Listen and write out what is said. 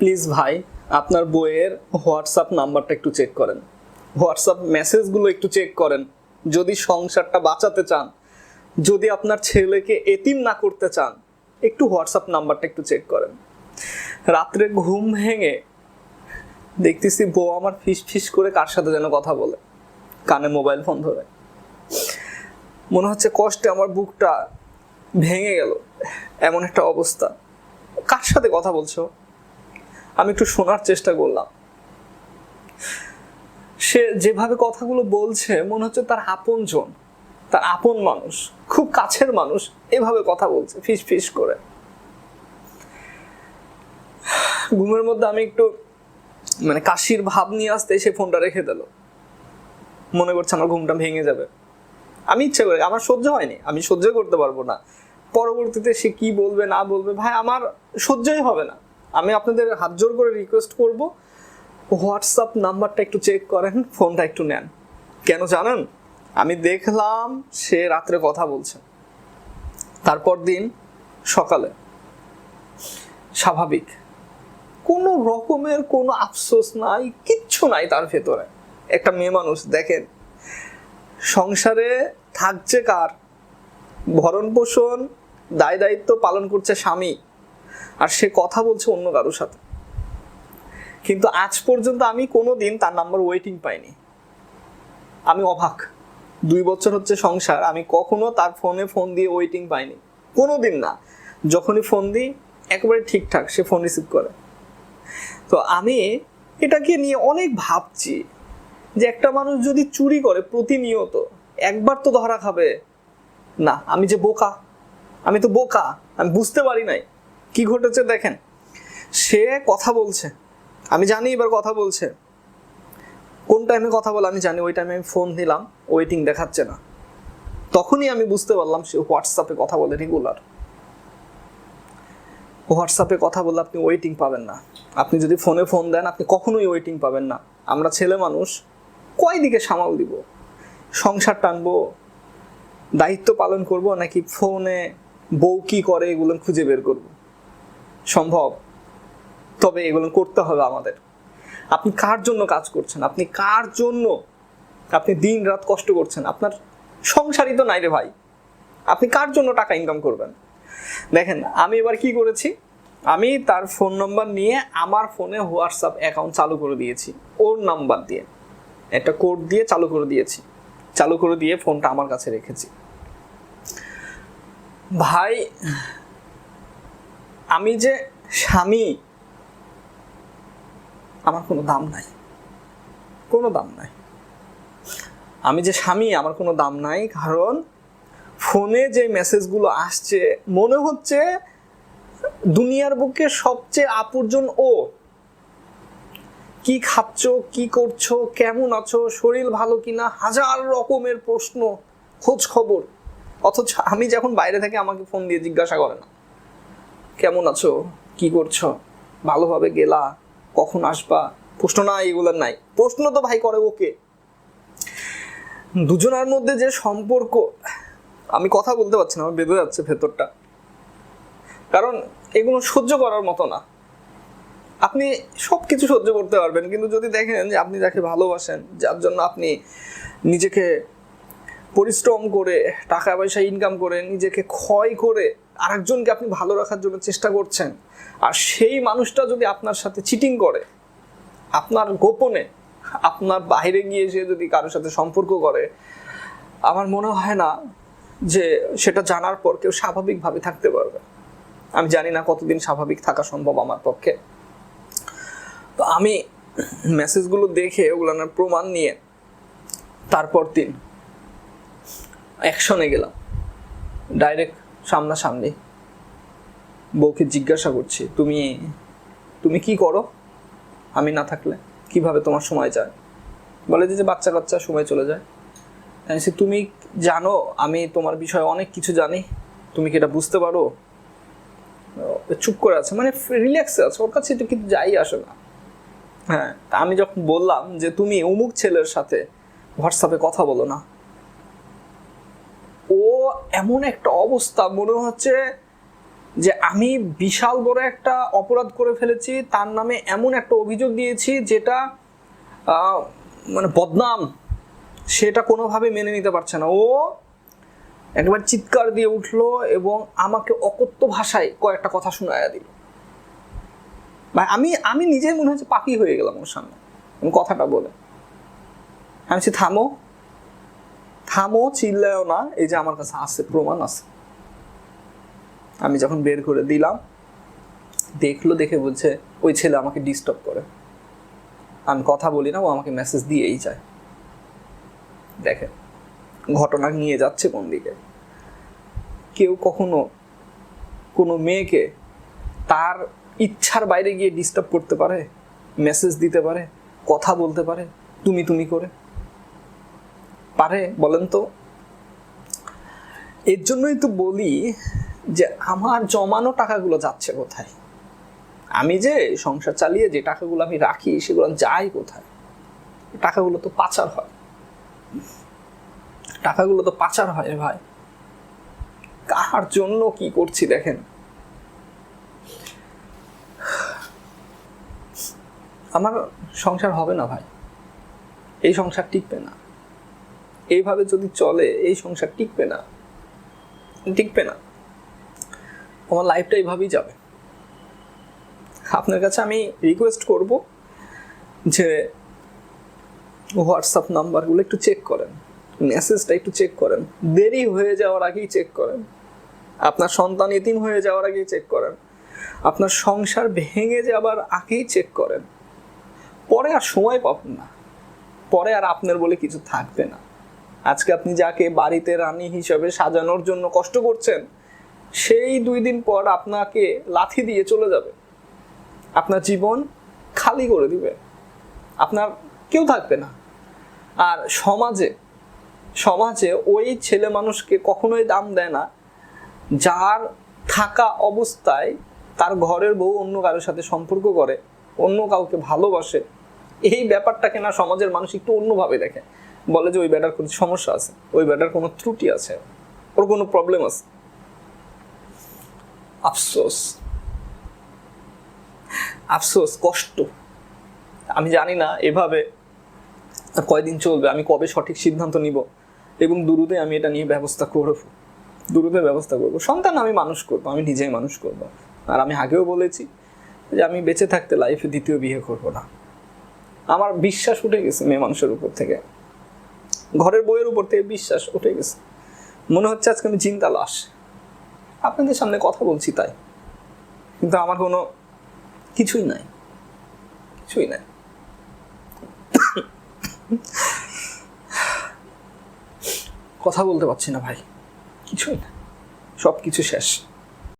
Please ভাই, আপনার বইয়ের হোয়াটসঅ্যাপ নাম্বারটা একটু চেক করেন। হোয়াটসঅ্যাপ মেসেজগুলো একটু চেক করেন, যদি সংসারটা বাঁচাতে চান, যদি আপনার ছেলেকে এতিম না করতে চান, একটু হোয়াটসঅ্যাপ নাম্বারটা একটু চেক করেন। রাত্রে ঘুম ভেঙে দেখতেছি বউ আমার ফিস ফিস করে কার সাথে যেন কথা বলে, কানে মোবাইল ফোন ধরে। মনে হচ্ছে কষ্টে আমার বুকটা ভেঙে গেল, এমন একটা অবস্থা। কার সাথে কথা বলছো? আমি একটু শোনার চেষ্টা করলাম। সে যেভাবে কথাগুলো বলছে, মনে হচ্ছে তার আপনজন, তার আপন মানুষ, খুব কাছের মানুষ, এভাবে কথা বলছে, ফিস ফিস করে। ঘুমের মধ্যে আমি একটু মানে কাশির ভাব নিয়ে আসতে সে ফোনটা রেখে দিল। মনে করছে আমার ঘুমটা ভেঙে যাবে। আমি ইচ্ছে করে, আমার সহ্য হয়নি, আমি সহ্য করতে পারব না। পরবর্তীতে সে কি বলবে, না বলবে, ভাই, আমার সহ্যই হবে না। আমি আপনাদের হাত জোর করে রিকোয়েস্ট করব। হোয়াটসঅ্যাপ নাম্বারটা একটু চেক করেন ফোনটা একটু নেন। কেন জানেন? আমি দেখলাম সে রাত্রে কথা বলছে। তারপর দিন, সকালে। স্বাভাবিক। কোনো রকমের কোনো আফসোস নাই, কিচ্ছু নাই তার ভেতরে। একটা মেয়ে মানুষ, দেখেন। সংসারে থাকছে কার? ভরণ পোষণ দায় দায়িত্ব পালন করছে স্বামী। আর সে কথা বলছে অন্য কারোর সাথে। কিন্তু আজ পর্যন্ত আমি কোনো দিন তার নাম্বার ওয়েটিং পাইনি। আমি অবাক। দুই বছর হচ্ছে সংসার, আমি কখনো তার ফোনে ফোন দিয়ে ওয়েটিং পাইনি। কোনো দিন না। যখনই ফোন দিই, একেবারে ঠিকঠাক সে ফোন রিসিভ করে। তো আমি এটাকে নিয়ে অনেক ভাবছি যে একটা মানুষ যদি চুরি করে প্রতিনিয়ত, একবার তো ধরা খাবে। না, আমি যে বোকা, আমি তো বোকা, আমি বুঝতে পারি নাই। কি ঘটেছে দেখেন? সে কথা বলছে। আমি জানি এবার কথা বলছে। কোন টাইমে কথা বলে আমি জানি, ওই টাইমে আমি ফোন দিলাম ওয়েটিং দেখাচ্ছে না। তখনই আমি বুঝতে পারলাম সে হোয়াটসঅ্যাপে কথা বলে রেগুলার হোয়াটসঅ্যাপে কথা বললে আপনি ওয়েটিং পাবেন না। আপনি যদি ফোনে ফোন দেন, আপনি কখনোই ওয়েটিং পাবেন না। আমরা ছেলে মানুষ কয় দিকে সামাল দিব? সংসার টানবো? দায়িত্ব পালন করব? নাকি ফোনে বউ কি করে? এগুলো খুঁজে বের করব? সম্ভব। তবে এগুলো করতে হবে আমাদের। আপনি কার জন্য কাজ করছেন? আপনি কার জন্য? আপনি দিন রাত কষ্ট করছেন? আপনার সংসারই তো নাই রে ভাই। আপনি কার জন্য টাকা ইনকাম করবেন? দেখেন, আমি এবার কি করেছি? আমি তার ফোন নম্বর নিয়ে আমার ফোনে হোয়াটসঅ্যাপ অ্যাকাউন্ট চালু করে দিয়েছি। ওর নাম্বার দিয়ে। একটা কোড দিয়ে চালু করে দিয়েছি। চালু করে দিয়ে ফোনটা আমার কাছে রেখেছি। ভাই আমি যে স্বামী, আমার কোনো দাম নাই। কোনো দাম নাই। আমি যে স্বামী, আমার কোনো দাম নাই, কারণ ফোনে যে মেসেজগুলো আসছে, মনে হচ্ছে দুনিয়ার বুকে সবচেয়ে আপরজন ও। কি খাচ্ছ, কি করছ, কেমন আছো, শরীর ভালো কিনা, হাজার রকমের প্রশ্ন, খোঁজ খবর। অথচ আমি যখন বাইরে থেকে আমাকে ফোন দিয়ে জিজ্ঞাসা করে না কেমন আছো? কি করছ? ভালোভাবে গেলা? কখন আসবা? প্রশ্ন না এগুলোর নাই। প্রশ্ন তো ভাই করে ওকে। দুজনের মধ্যে যে সম্পর্ক, আমি কথা বলতে পারছি না, আমার বেঁধে যাচ্ছে ভেতরটা। কারণ এগুলো সহ্য করার মতো না। আপনি সব কিছু সহ্য করতে পারবেন, কিন্তু যদি দেখেন যে আপনি যাকে ভালোবাসেন, যার জন্য আপনি নিজেকে পরিশ্রম করে টাকা পয়সা ইনকাম করে, নিজেকে ক্ষয় করে আরেকজনকে আপনি ভালো রাখার জন্য চেষ্টা করছেন, আর সেই মানুষটা যদি আপনার সাথে চিটিং করে, আপনার গোপনে, আপনার বাইরে গিয়ে সে যদি কারোর সাথে সম্পর্ক করে, আমার মনে হয় না যে সেটা জানার পর কেউ স্বাভাবিকভাবে থাকতে পারবে। আমি জানি না কতদিন স্বাভাবিক থাকা সম্ভব আমার পক্ষে। তো আমি মেসেজগুলো দেখে ওগুলোর প্রমাণ নিয়ে, তারপর দিন অ্যাকশনে গেলাম। ডাইরেক্ট সামনাসামনি। বউকে জিজ্ঞাসা করছি তুমি তুমি কি করো? আমি না থাকলে কীভাবে তোমার সময় যায়? বলে যে বাচ্চা কাচ্চা সময় চলে যায়। বলছি, তুমি জানো আমি তোমার বিষয়ে অনেক কিছু জানি। তুমি কি এটা বুঝতে পারো? চুপ করে আছে মানে রিল্যাক্সে আছে ওর কাছে কিন্তু যাই আসে না। হ্যাঁ আমি যখন বললাম যে তুমি অমুক ছেলের সাথে হোয়াটসঅ্যাপে কথা বলো না। ও এমন একটা অবস্থা, মনে হচ্ছে যে আমি বিশাল বড় একটা অপরাধ করে ফেলেছি, তার নামে এমন একটা অভিযোগ দিয়েছি যেটা মানে বদনাম, সেটা কোনোভাবে মেনে নিতে পারছে না। ও একবার চিৎকার দিয়ে উঠল এবং আমাকে অকথ্য ভাষায় কয়েকটা কথা শোনায়া দিল। ভাই, আমি আমি নিজেই মনে হচ্ছে পাপি হয়ে গেলাম ওর সামনে। আমি কথাটা বলে, আমি থামো। থামো, চিল্লায়ও না, এই যে আমার কাছে আছে, প্রমাণ আছে। আমি যখন বের করে দিলাম, দেখল, দেখে বলছে, ওই ছেলে আমাকে ডিস্টার্ব করে। আমি কথা বলি না, ও আমাকে মেসেজ দিয়েই যায়। দেখে, ঘটনা নিয়ে যাচ্ছে কোন দিকে? কেউ কখনো কোনো মেয়েকে তার ইচ্ছার বাইরে গিয়ে ডিস্টার্ব করতে পারে? মেসেজ দিতে পারে? কথা বলতে পারে? তুমি তুমি করে? পারে বলেন তো? এর জন্যই তো বলি যে আমার জমানো টাকাগুলো যাচ্ছে কোথায়? আমি যে সংসার চালিয়ে যে টাকাগুলো আমি রাখি সেগুলো যায় কোথায়? টাকাগুলো তো পাচার হয়। টাকাগুলো তো পাচার হয় ভাই। কার জন্য কি করছি দেখেন? আমার সংসার হবে না ভাই। এই সংসার টিকবে না। এইভাবে যদি চলে, এই সংসার টিকবে না। টিকবে না। আমার লাইফটা এইভাবেই যাবে। আপনার কাছে আমি রিকোয়েস্ট করব যে হোয়াটসঅ্যাপ নাম্বারগুলো একটু চেক করেন। মেসেজটা একটু চেক করেন। দেরি হয়ে যাওয়ার আগেই চেক করেন। আপনার সন্তান এতিম হয়ে যাওয়ার আগেই চেক করেন। আপনার সংসার ভেঙে যাবার আগেই চেক করেন। পরে আর সময় পাবেন না। পরে আর আপনার বলে কিছু থাকবে না। আজকে আপনি যাকে বাড়িতে রানী হিসাবে সাজানোর জন্য কষ্ট করছেন, সেই দুই দিন পর আপনাকে লাথি দিয়ে চলে যাবে। আপনার জীবন খালি করে দিবে। আপনার কেউ থাকবে না। আর সমাজে সমাজে ওই ছেলে মানুষকে কখনোই দাম দেয় না, যার থাকা অবস্থায় তার ঘরের বউ অন্য কারোর সাথে সম্পর্ক করে, অন্য কাউকে ভালোবাসে। এই ব্যাপারটাকে না সমাজের মানুষ একটু অন্যভাবে দেখে। বলে যে ওই ব্যাটার কোনো সমস্যা আছে, ওই ব্যাটার কোনো ত্রুটি আছে, ওর কোনো প্রবলেম আছে। আফসোস। আফসোস, কষ্ট। আমি জানি না এভাবে কয়দিন চলবে, আমি কবে সঠিক সিদ্ধান্ত নিব, এবং দুরুদে আমি এটা নিয়ে ব্যবস্থা করব। দুরুদে ব্যবস্থা করব। সন্তান আমি মানুষ করব, আমি নিজেই মানুষ করব। আর আমি আগেও বলেছি যে আমি বেঁচে থাকতে লাইফে দ্বিতীয় বিয়ে করব না। আমার বিশ্বাস উঠে গেছে মেয়ে মানুষের উপর থেকে। ঘরের বইয়ের উপর থেকে বিশ্বাস উঠে গেছে। মনে হচ্ছে আজকে আমি চিন্তা লাশ। আপনাদের সামনে কথা বলছি তাই। কিন্তু আমার কোনো কিছুই নাই। কিছুই নাই। কথা বলতে পারছি না ভাই। কিছুই না সব কিছু শেষ।